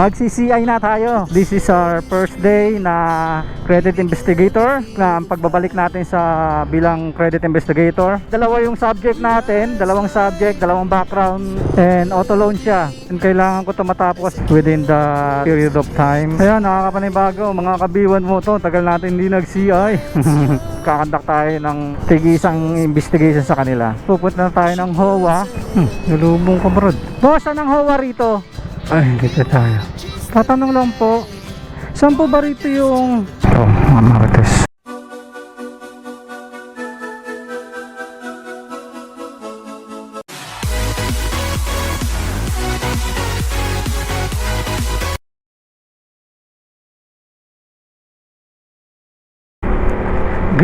Magsi-CI na tayo. This is our first day na credit investigator na ang pagbabalik natin sa bilang credit investigator. Dalawa yung subject natin, dalawang subject, dalawang background and auto loan siya. And kailangan ko ito matapos within the period of time. Ayan, nakakapanibago. Mga kabiwan mo to, tagal natin hindi nag-CI. Kakandak tayo ng tigisang investigation sa kanila. Pupunta na tayo ng HOA. Hmm, nalubong ka bro. Boss, anong HOA rito? Ay, dito tayo. Tatanong lang po, saan po ba rito yung... Ito, mga.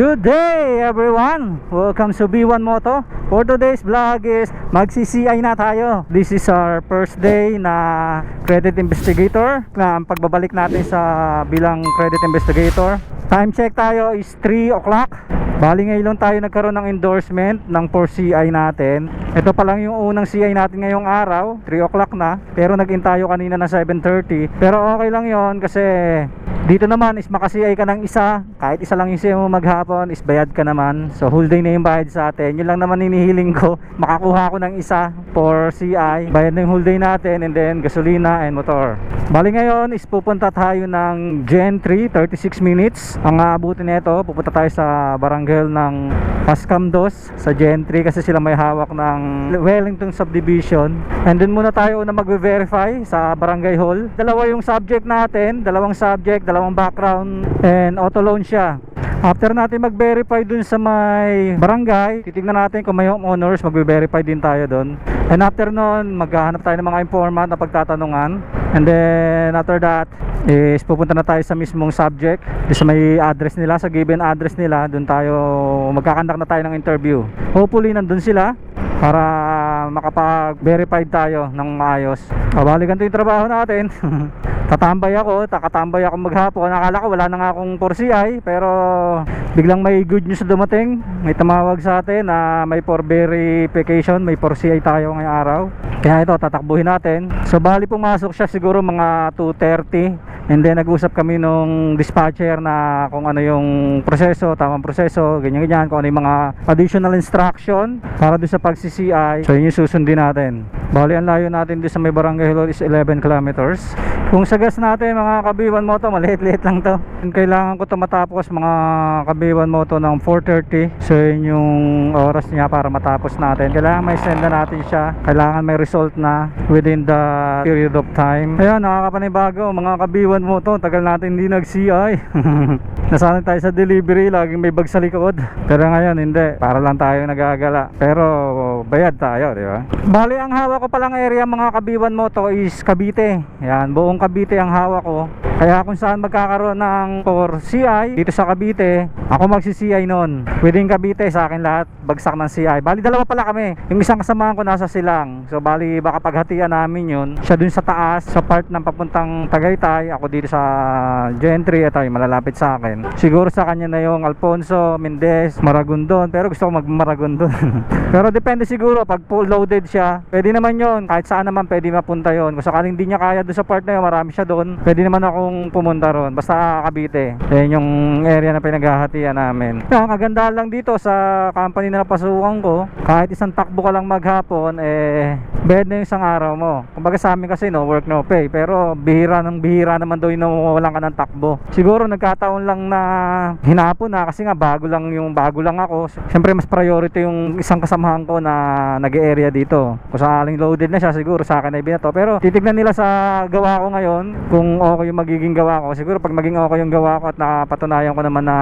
Good day everyone! Welcome to B1 Moto. For today's vlog is magsi-CI na tayo. This is our first day na credit investigator na pagbabalik natin sa bilang credit investigator. Time check tayo is 3 o'clock. Bali ngayon lang tayo nagkaroon ng endorsement ng 4CI natin. Ito pa lang yung unang CI natin ngayong araw, 3 o'clock na. Pero nag tayo kanina na 7.30. Pero okay lang yon kasi dito naman is maka-CI ka ng isa. Kahit isa lang yung CI mo maghapon is bayad ka naman. So whole day na yung bayad sa atin. Yun lang naman hinihiling ko. Makakuha ko ng isa for CI. Bayad na yung whole day natin and then gasolina and motor. Bali ngayon is pupunta tayo ng Gen 3, 36 minutes. Ang aabutin nito, pupunta tayo sa barangay ng Pascamdos sa Gen 3 kasi sila may hawak ng Wellington Subdivision. And then muna tayo na mag-verify sa barangay hall. Dalawa yung subject natin, dalawang subject, dalawang background and auto loan siya. After natin mag-verify dun sa may barangay, titignan natin kung may homeowners, mag-verify din tayo dun. And after nun, maghahanap tayo ng mga informant na pagtatanungan. And then after that, is pupunta na tayo sa mismong subject, sa may address nila, sa given address nila, dun tayo magkakandak na tayo ng interview. Hopefully nandun sila para makapag-verify tayo ng maayos. Kabali ganito yung trabaho natin. Tatambay ako, takatambay ako maghapon. Akala ko wala na nga akong 4CI pero biglang may good news dumating. May tumawag sa atin na may for verification, may 4CI tayo ngayong araw. Kaya ito tatakbuhin natin. So bali pumasok siya siguro mga 2:30 and then nag-usap kami nung dispatcher na kung ano yung proseso, tamang proseso, ganyan ganyan, kung ano yung mga additional instruction para doon sa pag-CCI. So yun yung susundin natin. Bali ang layo natin doon sa may barangay Hilol is 11 kilometers. Kung sa gas natin mga kabiwan mo to, maliit-liit lang to. Kailangan ko to matapos mga kabiwan mo to ng 4.30. So yun yung oras niya para matapos natin. Kailangan may send na natin siya. Kailangan may result na within the period of time. Ayan, nakakapanibago mga kabiwan mo to. Tagal natin hindi nag-CI. Nasanay tayo sa delivery, laging may bag sa. Pero ngayon hindi, para lang tayo nagagala. Pero bayad tayo, di ba? Bali ang hawak ko palang area mga kabiwan mo to is Cavite. Yan, buong Cavite ang hawak ko. Kaya kung saan magkakaroon ng for CI dito sa Cavite, ako magsi-CI noon. Within Cavite sa akin lahat bagsak ng CI. Bali dalawa pala kami. Yung isang kasamahan ko nasa Silang. So bali baka paghatian namin yun. Siya dun sa taas, sa part ng papuntang Tagaytay. Ako dito sa Gentry. Ito yung malalapit sa akin. Siguro sa kanya na yung Alfonso, Mendez, Maragondon. Pero gusto ko mag Maragondon. Pero depende siguro pag full loaded siya. Pwede naman yon Kahit saan naman pwede mapunta yon Kung sakaling hindi niya kaya doon sa part na yun, marami siya doon. Pwede naman akong pumunta ron. Basta Cavite. Yan yung area na pinaghahatian namin. Ang kagandahan lang dito sa company na napasukan ko, kahit isang takbo ka lang maghapon, eh, bed na yung isang araw mo. Kumbaga sa amin kasi no work no pay. Pero bihira ng bihira naman daw yung nawawalan ka ng takbo. Siguro nagkataon lang na hinapon na kasi nga bago lang yung bago lang ako. Siyempre mas priority yung isang kasamahan ko na nag-area dito. Kung sakaling loaded na siya siguro sa akin na ibinato. Pero titignan nila sa gawa ko ngayon kung okay yung magiging gawa ko. Siguro pag maging okay yung gawa ko at napatunayan ko naman na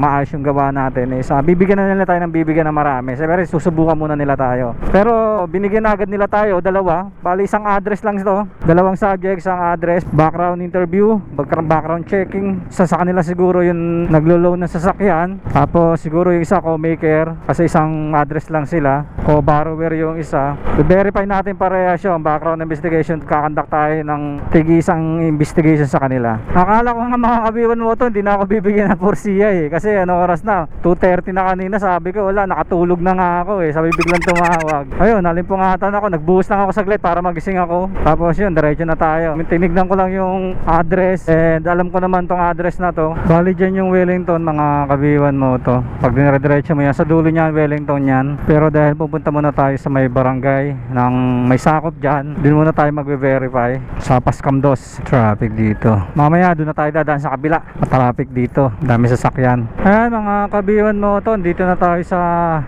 maayos yung gawa natin is uh, bibigyan na nila tayo ng bibigyan na marami. Siyempre susubukan muna nila tayo. Pero binigyan na agad nila tayo dalawa. Bali isang address lang ito. Dalawang subject, isang address, background interview, background checking. Sa sa kanila siguro siguro yung naglo-loan ng sasakyan. Tapos siguro yung isa co-maker kasi isang address lang sila. Co-borrower yung isa. I-verify natin parehas yung background investigation. Kakandak tayo ng tigi isang investigation sa kanila. Akala ko nga mga kabiwan mo to, hindi na ako bibigyan ng porsiya eh. Kasi ano oras na? 2.30 na kanina sabi ko wala, nakatulog na nga ako eh. Sabi biglang tumawag. Ayun, nalimpungatan ako. Nagbuhos lang ako saglit para magising ako. Tapos yun, diretso na tayo. Tinignan ko lang yung address and alam ko naman tong address na to. Bali dyan yung Wellington, mga kabiwan mo to. Pag dinire-diretso mo yan, sa dulo niyan, Wellington yan. Pero dahil pupunta muna tayo sa may barangay ng may sakop dyan, din muna tayo magbe-verify sa Pascamdos. Traffic dito. Mamaya doon na tayo dadaan sa kabila. Traffic dito. Dami sasakyan. Ayan mga kabiwan mo to. Dito na tayo sa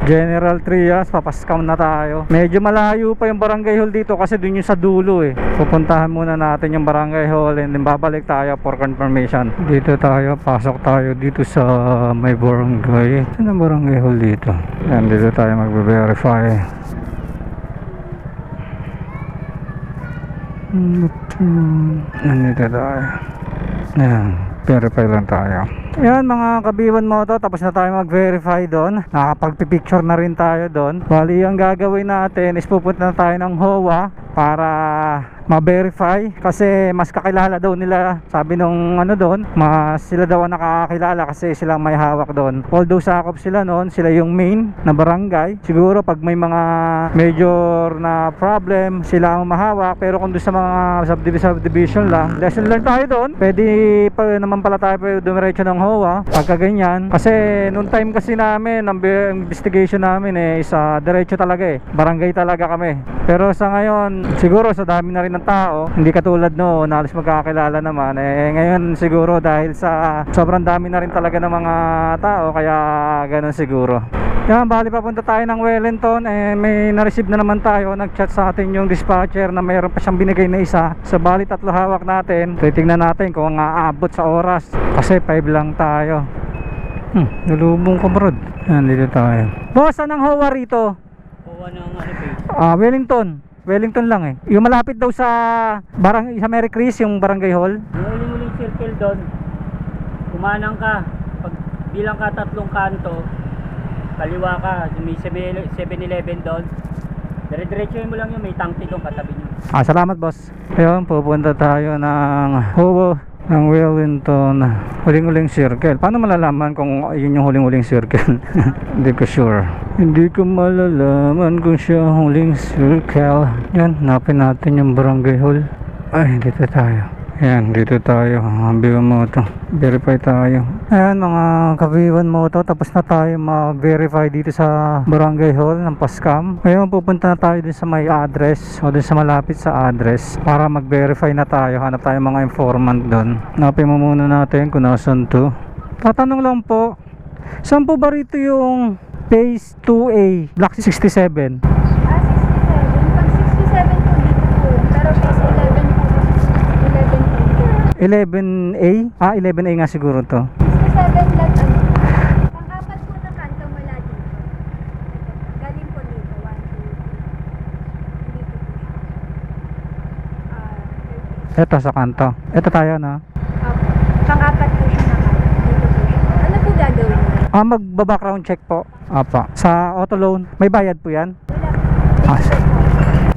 General Trias. Papaskam na tayo. Medyo malayo pa yung barangay hall dito kasi doon yung sa dulo eh. Pupuntahan muna natin yung barangay hall and then babalik tayo for confirmation. Dito tayo. Pasok tayo dito sa may barangay. Saan ang barangay hall dito? Ayan, dito tayo magbe-verify. Nandito tayo. Ayan, verify lang tayo. Ayan mga kabiwan mo to, tapos na tayo mag-verify doon. Nakapagpipicture na rin tayo doon. Bali, ang gagawin natin is pupunta na tayo ng HOA para ma-verify kasi mas kakilala daw nila sabi nung ano doon mas sila daw ang nakakakilala kasi sila may hawak doon. Although sakop sila noon sila yung main na barangay. Siguro pag may mga major na problem sila ang mahawak pero kung doon sa mga subdivision, subdivision lang lesson learned tayo doon. Pwede pa naman pala tayo pwede dumiretso ng HOA pagka ganyan. Kasi noong time kasi namin ang investigation namin eh sa diretso talaga eh. Barangay talaga kami. Pero sa ngayon siguro sa dami na rin ng tao. Hindi katulad no na halos magkakilala naman. Eh ngayon siguro dahil sa sobrang dami na rin talaga ng mga tao kaya ganun siguro. Yan bali papunta tayo ng Wellington. Eh may na-receive na naman tayo. Nag-chat sa atin yung dispatcher na mayroon pa siyang binigay na isa. So bali tatlo hawak natin. Titingnan natin kung aabot sa oras. Kasi 5 lang tayo. Hmm, nalubong ko bro yan dito tayo. Boss anong hawa rito? Kuha ng ano Ah, Wellington. Wellington lang eh. Yung malapit daw sa barang sa Mary Chris, yung barangay hall. Yung uling-uling circle doon, kumanang ka, pag bilang ka tatlong kanto, kaliwa ka, may 7-Eleven doon, dire-diretso mo lang yun, may tangti doon katabi nyo. Ah, salamat boss. Ayun, pupunta tayo ng Hobo ng Wellington huling-huling circle. Paano malalaman kung yun yung huling-huling circle? Hindi ko sure. Hindi ko malalaman kung siya huling circle. Yan napin natin yung barangay hall. Ay dito tayo yan dito tayo. Biwan mo to verify tayo. Ayan mga kabiwan mo to tapos na tayo ma-verify dito sa barangay hall ng Pascam ngayon pupunta na tayo din sa may address o din sa malapit sa address para mag-verify na tayo. Hanap tayo mga informant doon napin mo muna natin kung nasan to. Tatanong lang po saan po ba rito yung phase 2A block 67 Ah, 67. Pag 67 po dito po. Pero phase 11 po. 11 po. 11A ah 11A nga siguro to 67 lang ano. Pang-apat po na kanto mula dito. Galing po dito. 1, 2, 3. Dito po siya. Ah, 30. Ito sa kanto. Ito tayo na. Opo. Pang-apat po siya na kanto. Dito po siya. Ano po gagawin niyo? Ah, magba-background check po. Apa. Sa auto loan, may bayad po 'yan. Wala. Ah,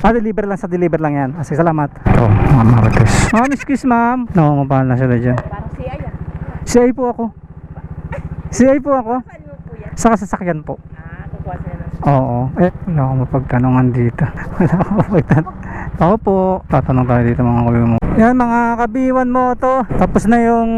ah, deliver lang sa deliver lang 'yan. Ah, sige, salamat. Ito, mga marites. Ma'am, excuse ma'am. No, mapahal na sila dyan. Parang si Aya. Si Ay po ako. Si Ay po ako. Sa sasakyan po. Ah, kukuha sila ng Oo. Eh, wala akong mapagtanungan dito. wala akong mapagtanungan. Ako po. Tatanong tayo dito mga kuya mo. Yan mga kabiwan mo to. Tapos na yung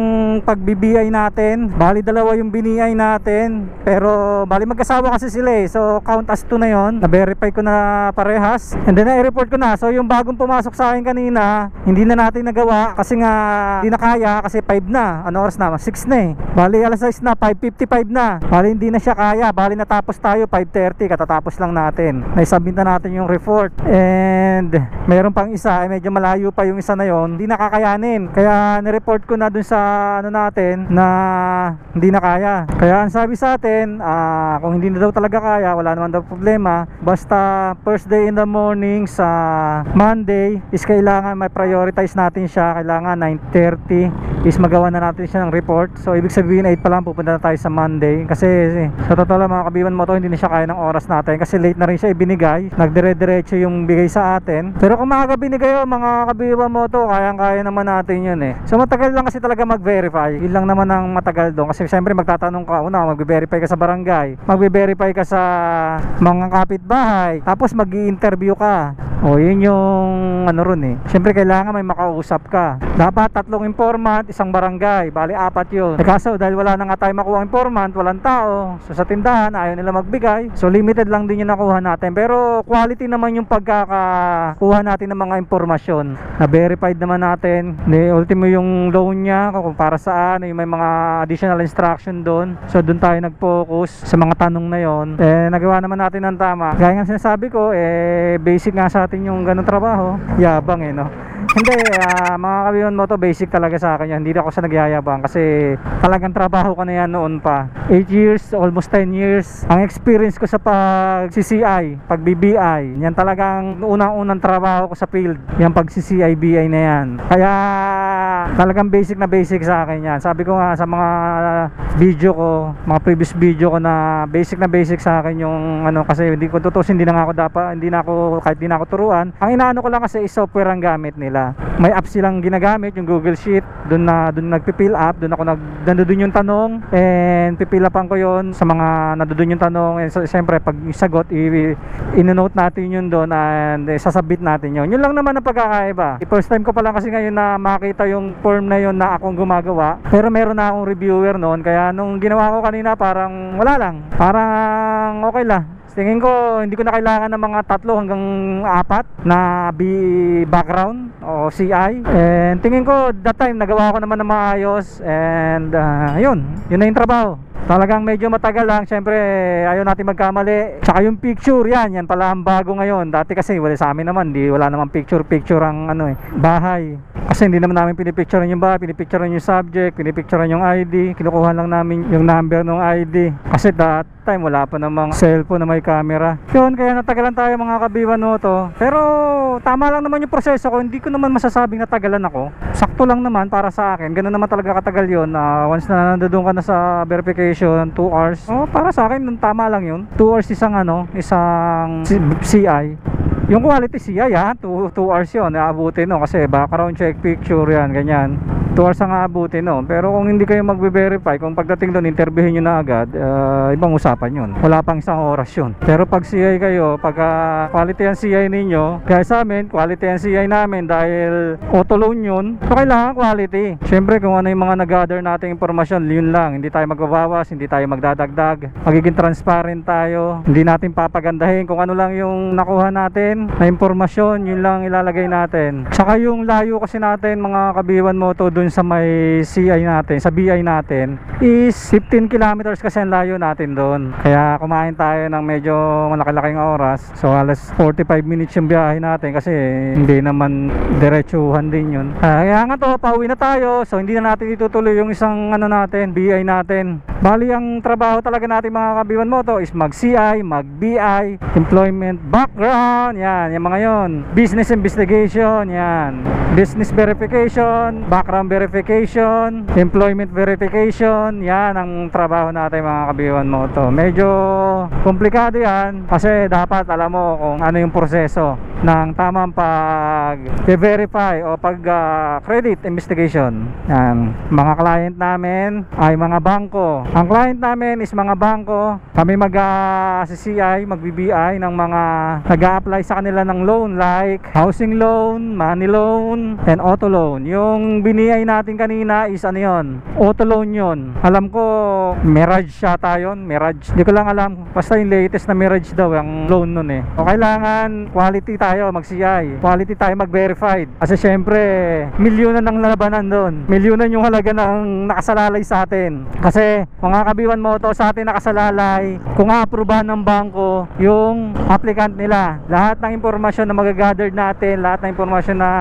pagbibiyay natin. Bali dalawa yung biniyay natin. Pero bali magkasawa kasi sila eh. So count as 2 na yon. Na-verify ko na parehas. And then i-report ko na. So yung bagong pumasok sa akin kanina, hindi na natin nagawa kasi nga hindi na kaya kasi 5 na. Ano oras na? 6 na eh. Bali alas 6 na, 5.55 na. Bali hindi na siya kaya. Bali natapos tayo 5.30. Katatapos lang natin. Naisabit na natin yung report. And meron pang isa, eh, medyo malayo pa yung isa na yon. Hindi nakakayanin. Kaya nireport ko na dun sa ano natin na hindi na kaya. Kaya ang sabi sa atin, ah, kung hindi na daw talaga kaya, wala naman daw problema. Basta first day in the morning sa Monday is kailangan may prioritize natin siya. Kailangan 9.30 is magawa na natin siya ng report. So ibig sabihin 8 pa lang pupunta na tayo sa Monday kasi sa totoo lang mga kabiwan mo to hindi na siya kaya ng oras natin kasi late na rin siya ibinigay. Nagdire-diretso yung bigay sa atin. Pero kung maaga binigay oh, mga kabiwan mo to, kayang-kaya naman natin yun eh. So matagal lang kasi talaga mag-verify. Yun lang naman ang matagal doon kasi siyempre magtatanong ka una, magbe-verify ka sa barangay, magbe-verify ka sa mga kapitbahay, tapos mag interview ka. O yun yung ano ron eh. Siyempre kailangan may makausap ka. Dapat tatlong informant, isang barangay. Bali apat yun. Eh, kaso dahil wala na nga tayo makuha informant, walang tao. So sa tindahan, ayaw nila magbigay. So limited lang din yung nakuha natin. Pero quality naman yung pagkakakuha natin ng mga impormasyon. Na verified naman natin. Ni ultimo yung loan niya, kung para saan, yung may mga additional instruction doon. So doon tayo nag-focus sa mga tanong na yon. Eh nagawa naman natin ng tama. Gaya nga sinasabi ko, eh basic nga sa atin yung ganong trabaho. Yabang eh no. Hindi, ah, mga kabiyon mo to basic talaga sa akin yan. Hindi ako sa nagyayabang kasi talagang trabaho ko na yan noon pa. 8 years, almost 10 years. Ang experience ko sa pag CCI, pag BBI, yan talagang unang-unang trabaho ko sa field. Yan pag CCI, BI na yan. Kaya talagang basic na basic sa akin yan. Sabi ko nga sa mga video ko, mga previous video ko na basic na basic sa akin yung ano kasi hindi ko tutusin, hindi na nga ako dapat, hindi na ako kahit hindi na ako turuan. Ang inaano ko lang kasi is software ang gamit nila. May app silang ginagamit, yung Google Sheet, doon na doon nagpi-fill up, doon ako nag nandoon yung tanong and pipill upan ko yon sa mga nandoon yung tanong and so, siyempre pag sagot i- ino-note natin yun doon and eh, sasabit natin yun. Yun lang naman ang pagkakaiba. First time ko pa lang kasi ngayon na makita yung form na yun na akong gumagawa. Pero meron na akong reviewer noon kaya nung ginawa ko kanina parang wala lang. Parang okay lang. Tingin ko hindi ko na kailangan ng mga tatlo hanggang apat na B background o CI. And tingin ko that time nagawa ko naman ng maayos and uh, yun, yun na yung trabaho. Talagang medyo matagal lang, syempre ayaw natin magkamali. Tsaka yung picture, yan, yan pala ang bago ngayon. Dati kasi wala sa amin naman, di wala naman picture picture ang ano eh, bahay. Kasi hindi naman namin pinipicturean yung bahay, pinipicturean yung subject, pinipicturean yung ID, kinukuha lang namin yung number ng ID. Kasi that time wala pa namang cellphone na may camera. Yun, kaya natagalan tayo mga kabiwan no to. Pero tama lang naman yung proseso ko, hindi ko naman masasabing natagalan ako. Sakto lang naman para sa akin. Ganun naman talaga katagal yun. na once na nandoon ka na sa verification, 2 hours. Oh, para sa akin, tama lang yun. 2 hours isang ano, isang CI. Yung quality CI ha, 2 hours yun, naabutin no, kasi background check, picture yan, ganyan. 2 hours ang aabutin no. Pero kung hindi kayo magbe-verify, kung pagdating doon, interviewin nyo na agad, ah, ibang usapan yun. Wala pang isang oras yun. Pero pag CI kayo, pag ah, quality ang CI ninyo, kaya sa amin, quality ang CI namin dahil auto loan yun, so kailangan quality. Siyempre, kung ano yung mga nag-gather nating impormasyon, yun lang. Hindi tayo magbabawas, hindi tayo magdadagdag. Magiging transparent tayo. Hindi natin papagandahin kung ano lang yung nakuha natin na impormasyon, yun lang ilalagay natin. Tsaka yung layo kasi natin, mga kabiwan mo to dun sa may CI natin, sa BI natin, is 15 kilometers kasi ang layo natin doon. Kaya kumain tayo ng medyo malaki-laking oras. So alas 45 minutes yung biyahe natin kasi hindi naman diretsuhan din yun. Ah, kaya nga to, pauwi na tayo. So hindi na natin itutuloy yung isang ano natin, BI natin. Bali ang trabaho talaga natin mga kabiwan mo to is mag CI, mag BI, employment background, yan, yung mga yon. Business investigation, yan. Business verification, background verification, employment verification, yan ang trabaho natin mga kabiwan mo to. Medyo komplikado yan kasi dapat alam mo kung ano yung proseso ng tamang pag verify o pag ah, credit investigation. Yan. Mga client namin ay mga bangko. Ang client namin is mga bangko. Kami mag uh, CCI, mag BBI ng mga nag apply sa kanila ng loan like housing loan, money loan, and auto loan. Yung biniyay natin kanina is ano yun? Auto loan yun. Alam ko, Mirage yata yun. Mirage. Hindi ko lang alam. Basta yung latest na Mirage daw ang loan nun eh. O kailangan quality tayo mag-CI. Quality tayo mag-verified. Kasi syempre, milyonan ang labanan doon. Milyonan yung halaga ng nakasalalay sa atin. Kasi mga kabiwan mo to sa atin nakasalalay, kung a-aprobahan ng bangko yung applicant nila. Lahat ng impormasyon na magagather natin, lahat ng impormasyon na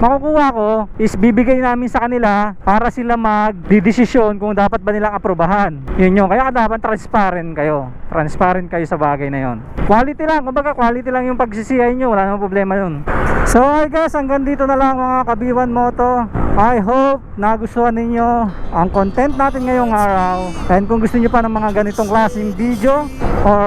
makukuha ko is bibigay namin sa kanila para sila mag-desisyon kung dapat ba nilang aprobahan. Yun yun. Kaya dapat transparent kayo. Transparent kayo sa bagay na yon. Quality lang. Kumbaga quality lang yung pagsisihay nyo. Wala namang problema yun. So hi guys, hanggang dito na lang mga kabiwan mo to. I hope nagustuhan ninyo ang content natin ngayong araw. And kung gusto niyo pa ng mga ganitong klaseng video or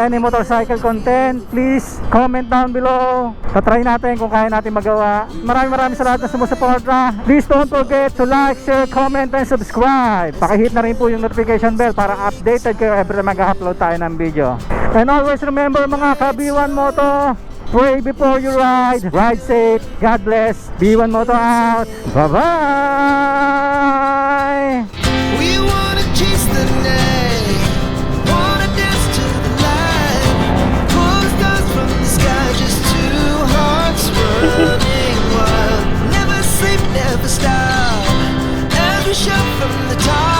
any motorcycle content, please comment down below. Tatry natin kung kaya natin magawa. Maraming maraming salamat na sumusuporta. Please don't forget to like, share, comment, and subscribe. Pakihit na rin po yung notification bell para updated kayo every time mag-upload tayo ng video. And always remember mga ka-B1 Moto, Pray before you ride. Ride safe. God bless. B1 Moto out. Bye-bye. We want to chase the night. Want to dance to the light. From the sky. Just two hearts running wild. Never sleep, never stop. From the top.